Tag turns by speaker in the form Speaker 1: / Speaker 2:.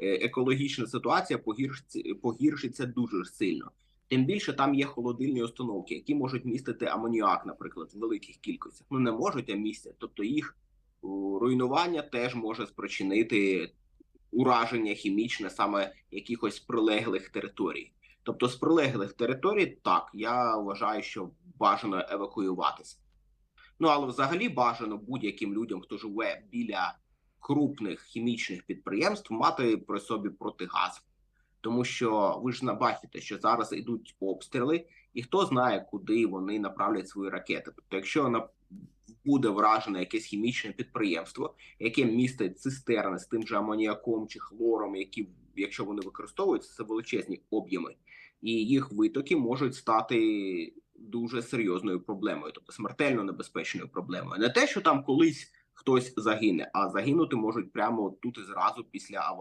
Speaker 1: е, екологічна ситуація погіршиться, погіршиться дуже сильно. Тим більше там є холодильні установки, які можуть містити амоніак, наприклад, в великих кількостях. Ну не можуть, а містять. Тобто їх руйнування теж може спричинити ураження хімічне саме якихось прилеглих територій. Тобто з прилеглих територій, так я вважаю, що бажано евакуюватися. Ну але взагалі бажано будь-яким людям, хто живе біля крупних хімічних підприємств, мати при собі протигаз. Тому що ви ж бачите, що зараз йдуть обстріли, і хто знає, куди вони направлять свої ракети. Тобто, якщо на буде вражене якесь хімічне підприємство, яке містить цистерни з тим же амоніаком чи хлором, які, якщо вони використовуються, це величезні об'єми, і їх витоки можуть стати дуже серйозною проблемою, тобто смертельно небезпечною проблемою. Не те, що там колись хтось загине, а загинути можуть прямо тут і зразу після аварії.